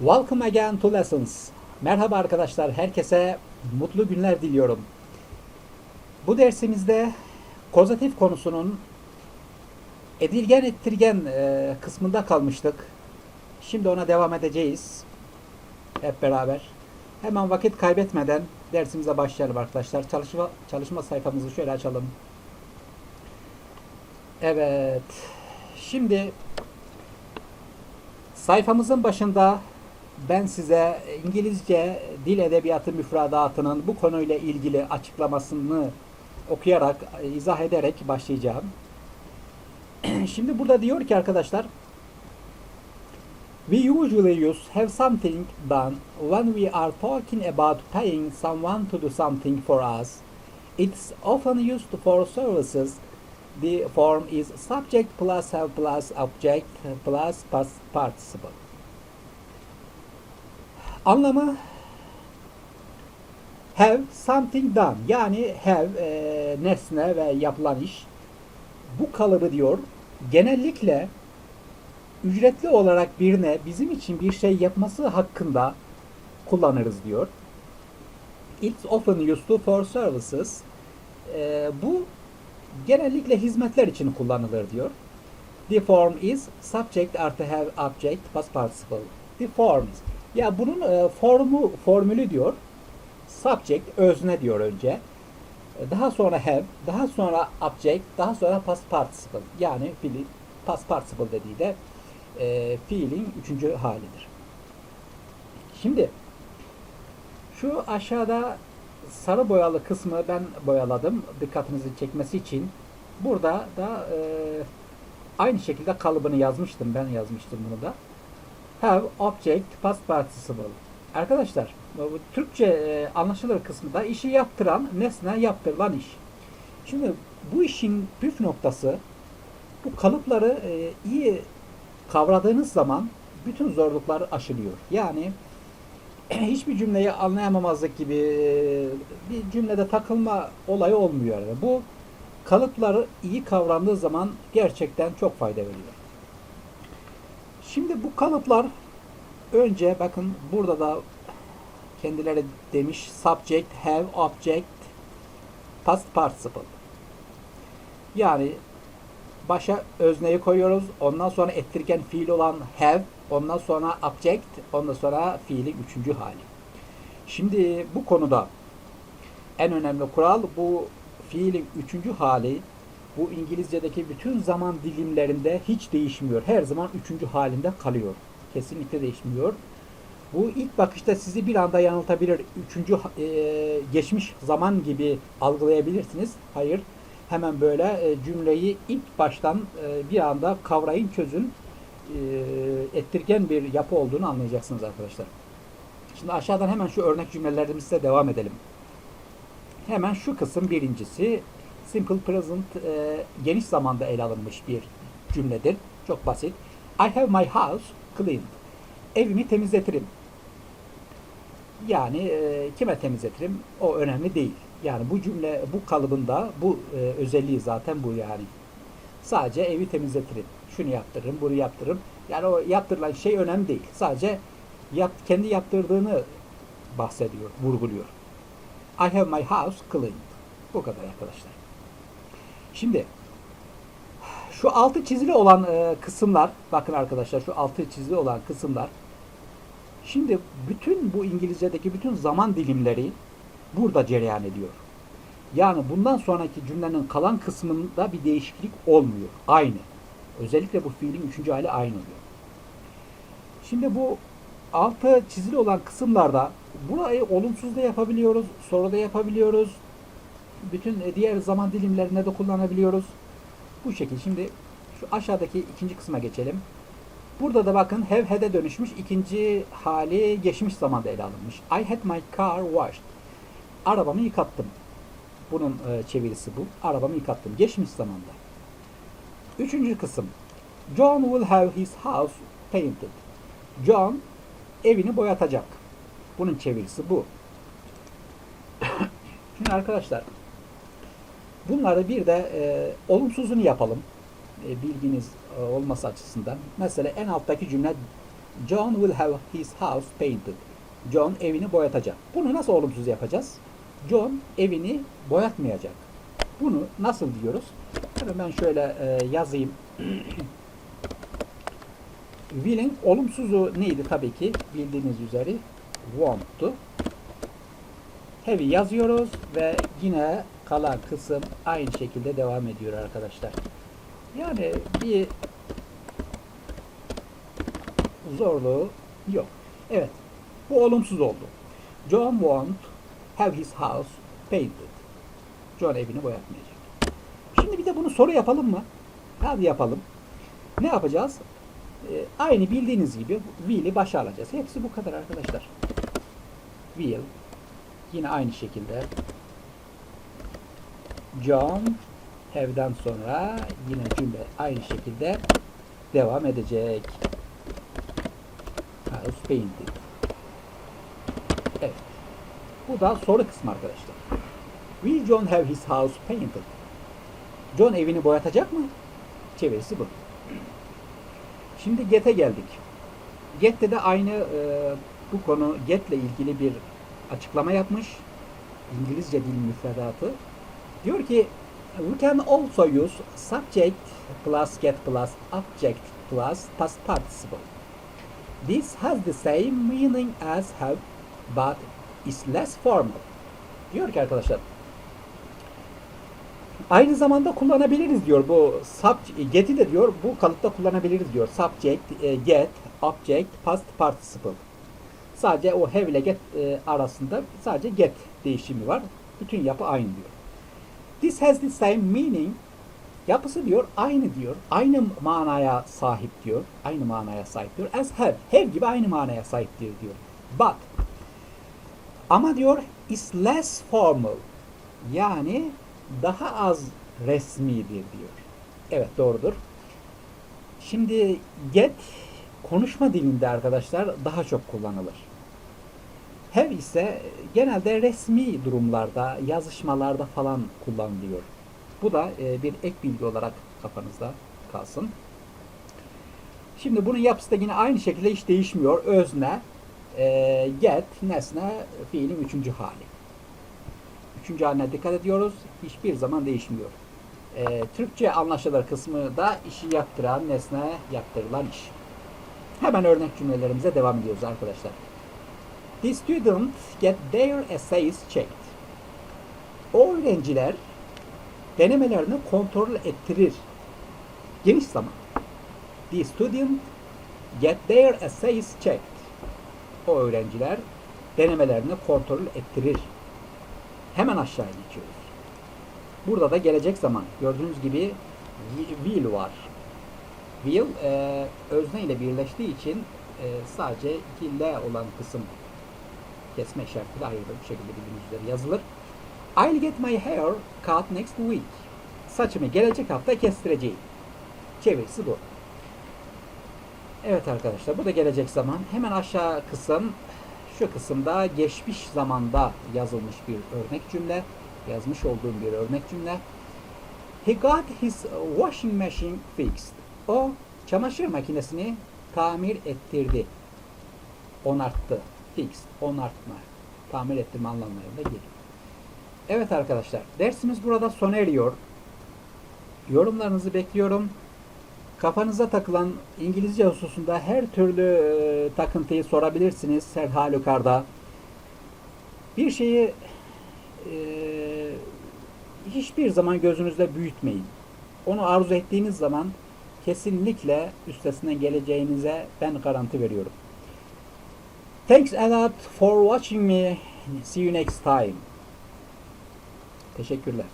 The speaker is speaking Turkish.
Welcome again to lessons. Merhaba arkadaşlar, herkese mutlu günler diliyorum. Bu dersimizde kozatif konusunun edilgen ettirgen e, kısmında kalmıştık. Şimdi ona devam edeceğiz. Hep beraber. Hemen vakit kaybetmeden dersimize başlayalım arkadaşlar. Çalışma, çalışma sayfamızı şöyle açalım. Evet. Şimdi sayfamızın başında ben size İngilizce dil edebiyatı müfredatının bu konuyla ilgili açıklamasını okuyarak, izah ederek başlayacağım. Şimdi burada diyor ki arkadaşlar We usually use have something done when we are talking about paying someone to do something for us. It's often used for services. The form is subject plus have plus object plus past participle. Anlamı have something done yani have e, nesne ve yapılan iş. Bu kalıbı diyor genellikle ücretli olarak birine bizim için bir şey yapması hakkında kullanırız diyor. It's often used for services. E, bu genellikle hizmetler için kullanılır diyor. The form is subject artı have object past participle. The form is. Ya bunun e, formu formülü diyor. Subject özne diyor önce. E, Daha sonra have, daha sonra object, daha sonra past participle. Yani fiili past participle dediği de e, fiilin üçüncü halidir. Şimdi şu aşağıda sarı boyalı kısmı ben boyaladım dikkatinizi çekmesi için. Burada da e, aynı şekilde kalıbını yazmıştım. Ben yazmıştım bunu da. Have object past participle. Arkadaşlar bu Türkçe e, anlaşılır kısmında işi yaptıran nesne yaptırılan iş. Şimdi bu işin püf noktası bu kalıpları e, iyi kavradığınız zaman bütün zorluklar aşılıyor. Yani hiçbir cümleyi anlayamamazlık gibi e, bir cümlede takılma olayı olmuyor. Bu kalıpları iyi kavrandığı zaman gerçekten çok fayda veriyor. Şimdi bu kalıplar önce bakın burada da kendileri demiş subject, have, object, past participle. Yani başa özneyi koyuyoruz. Ondan sonra ettirgen fiil olan have, ondan sonra object, ondan sonra fiilin üçüncü hali. Şimdi bu konuda en önemli kural bu fiilin üçüncü hali bu İngilizce'deki bütün zaman dilimlerinde hiç değişmiyor. Her zaman üçüncü halinde kalıyor. Kesinlikle değişmiyor. Bu ilk bakışta sizi bir anda yanıltabilir. Üçüncü e, geçmiş zaman gibi algılayabilirsiniz. Hayır. Hemen böyle e, cümleyi ilk baştan e, bir anda kavrayın, çözün. E, ettirgen bir yapı olduğunu anlayacaksınız arkadaşlar. Şimdi aşağıdan hemen şu örnek cümlelerimize devam edelim. Hemen şu kısım birincisi simple present e, geniş zamanda ele alınmış bir cümledir. Çok basit. I have my house cleaned. Evimi temizletirim. Yani e, kime temizletirim? O önemli değil. Yani bu cümle bu kalıbında bu e, özelliği zaten bu yani. Sadece evi temizletirim. Şunu yaptırırım, bunu yaptırırım. Yani o yaptırılan şey önemli değil. Sadece yap, kendi yaptırdığını bahsediyor, vurguluyor. I have my house cleaned. Bu kadar arkadaşlar. Şimdi şu altı çizili olan e, kısımlar, bakın arkadaşlar şu altı çizili olan kısımlar. Şimdi bütün bu İngilizce'deki bütün zaman dilimleri burada cereyan ediyor. Yani bundan sonraki cümlenin kalan kısmında bir değişiklik olmuyor. Aynı. Özellikle bu fiilin üçüncü hali aynı oluyor. Şimdi bu altı çizili olan kısımlarda burayı olumsuz da yapabiliyoruz, soru da yapabiliyoruz. Bütün diğer zaman dilimlerinde de kullanabiliyoruz. Bu şekilde. Şimdi şu aşağıdaki ikinci kısma geçelim. Burada da bakın have had'e dönüşmüş. ikinci hali geçmiş zamanda ele alınmış. I had my car washed. Arabamı yıkattım. Bunun e, çevirisi bu. Arabamı yıkattım. Geçmiş zamanda. Üçüncü kısım. John will have his house painted. John evini boyatacak. Bunun çevirisi bu. Şimdi arkadaşlar bunları bir de e, olumsuzunu yapalım. E, bilginiz e, olması açısından. Mesela en alttaki cümle John will have his house painted. John evini boyatacak. Bunu nasıl olumsuz yapacağız? John evini boyatmayacak. Bunu nasıl diyoruz? Ben şöyle e, yazayım. Will'in olumsuzu neydi tabii ki? Bildiğiniz üzere want'tu. Heavy yazıyoruz ve yine kalan kısım aynı şekilde devam ediyor arkadaşlar. Yani bir zorluğu yok. Evet. Bu olumsuz oldu. John won't have his house painted. John evini boyatmayacak. Şimdi bir de bunu soru yapalım mı? Hadi yapalım. Ne yapacağız? Ee, aynı bildiğiniz gibi will'i başa alacağız. Hepsi bu kadar arkadaşlar. Will yine aynı şekilde John have'den sonra yine cümle aynı şekilde devam edecek. House painted. Evet. Bu da soru kısmı arkadaşlar. Will John have his house painted? John evini boyatacak mı? Çevirisi bu. Şimdi get'e geldik. Get'te de aynı e, bu konu get'le ilgili bir açıklama yapmış. İngilizce dil müfredatı. Diyor ki we can also use subject plus get plus object plus past participle. This has the same meaning as have but is less formal. Diyor ki arkadaşlar Aynı zamanda kullanabiliriz diyor bu sub get'i de diyor bu kalıpta kullanabiliriz diyor. Subject, e, get, object, past participle. Sadece o have ile get e, arasında sadece get değişimi var. Bütün yapı aynı diyor. This has the same meaning. Yapısı diyor aynı diyor. Aynı manaya sahip diyor. Aynı manaya sahip diyor. As have. Have gibi aynı manaya sahip diyor diyor. But ama diyor is less formal. Yani daha az resmidir diyor. Evet doğrudur. Şimdi get konuşma dilinde arkadaşlar daha çok kullanılır. Have ise genelde resmi durumlarda, yazışmalarda falan kullanılıyor. Bu da e, bir ek bilgi olarak kafanızda kalsın. Şimdi bunun yapısı da yine aynı şekilde hiç değişmiyor. Özne, e, get, nesne, fiilin üçüncü hali. Üçüncü haline dikkat ediyoruz. Hiçbir zaman değişmiyor. E, Türkçe anlaşılır kısmı da işi yaptıran nesne yaptırılan iş. Hemen örnek cümlelerimize devam ediyoruz arkadaşlar. The students get their essays checked. O öğrenciler denemelerini kontrol ettirir. Geniş zaman. The student get their essays checked. O öğrenciler denemelerini kontrol ettirir. Hemen aşağı geçiyoruz. Burada da gelecek zaman. Gördüğünüz gibi will var. Will e, özne ile birleştiği için e, sadece iki L olan kısım kesme işaretiyle ayrılır. Bu şekilde bildiğiniz üzere yazılır. I'll get my hair cut next week. Saçımı gelecek hafta kestireceğim. Çevirisi bu. Evet arkadaşlar bu da gelecek zaman. Hemen aşağı kısım şu kısımda geçmiş zamanda yazılmış bir örnek cümle. Yazmış olduğum bir örnek cümle. He got his washing machine fixed. O çamaşır makinesini tamir ettirdi. Onarttı. Fixed. Onartma. Tamir ettirme anlamlarında gelir. Evet arkadaşlar. Dersimiz burada sona eriyor. Yorumlarınızı bekliyorum. Kafanıza takılan İngilizce hususunda her türlü e, takıntıyı sorabilirsiniz her halükarda. Bir şeyi e, hiçbir zaman gözünüzde büyütmeyin. Onu arzu ettiğiniz zaman kesinlikle üstesinden geleceğinize ben garanti veriyorum. Thanks a lot for watching me. See you next time. Teşekkürler.